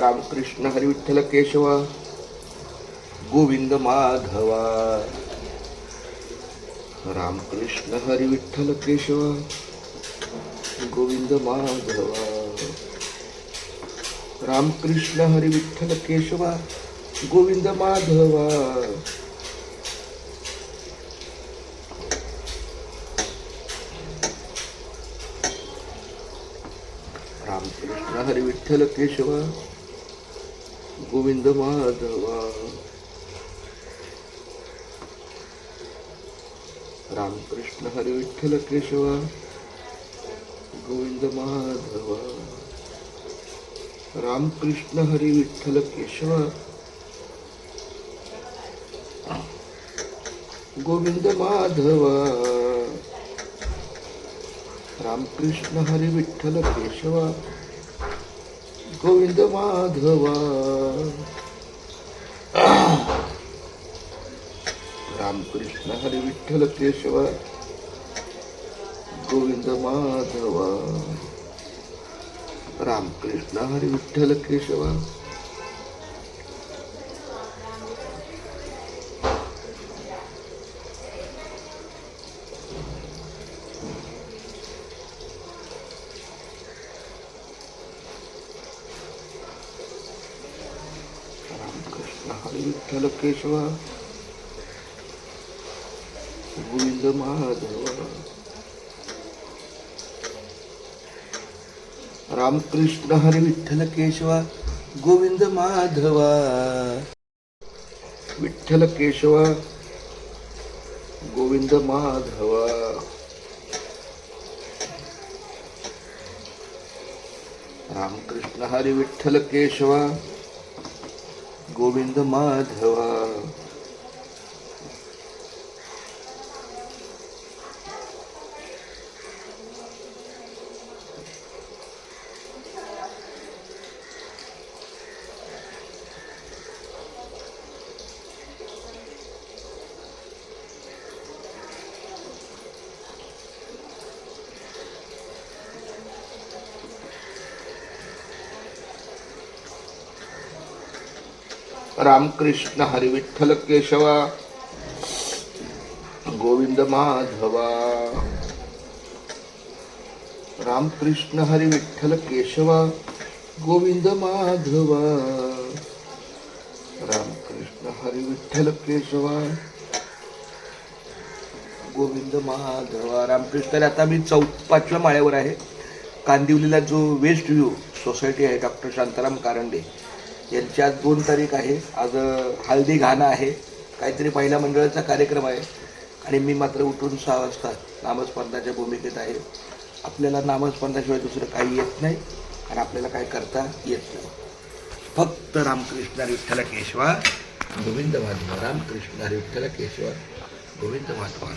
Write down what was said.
रामकृष्ण हरिविठ्ठल केशव गोविंद माधवा रामकृष्ण हरिविठ्ठल केशव गोविंद माधवा रामकृष्ण हरिविठ्ठल केशवा गोविंद माधवा। रामकृष्ण हरिविठ्ठल केशवा गोविंद माधवा रामकृष्ण हरी विठ्ठल केशवा गोविंद माधवा रामकृष्ण हरी विठ्ठल केशवा गोविंद माधवा रामकृष्ण हरी विठ्ठल केशवा गोविंद माधवा. रामकृष्ण हरी विठ्ठल केशवा. गोविंद माधवा. रामकृष्ण हरी विठ्ठल केशवा. हरिविठ्ठलकेशव गोविंद माधव रामकृष्ण हरिविठ्ठलकेशव गोविंद माधव विठ्ठलकेशव गोविंद माधव रामकृष्ण हरि विठ्ठल केशव गोविन्दमाधव रामकृष्ण हरिविठ्ठल केशवा गोविंद माधवा। रामकृष्ण हरिविठ्ठल केशवा गोविंद माधवा। रामकृष्ण हरिविठ्ठल केशवा गोविंद माधवा। रामकृष्ण आता मी चौ पाचव्या माळ्यावर आहे. कांदिवलीला जो वेस्ट व्ह्यू सोसायटी आहे डॉक्टर शांताराम कारंडे यांची आज दोन तारीख आहे. आज हळदी घाणं आहे. काहीतरी महिला मंडळाचा कार्यक्रम आहे. आणि मी मात्र उठून सहा वाजता नामस्पर्धाच्या भूमिकेत आहे. आपल्याला नामस्पर्धाशिवाय दुसरं काही येत नाही. आणि आपल्याला काय करता येत नाही. फक्त रामकृष्ण विठ्ठल केशवा गोविंद माधवा रामकृष्ण विठ्ठल केशवा गोविंद महात्मा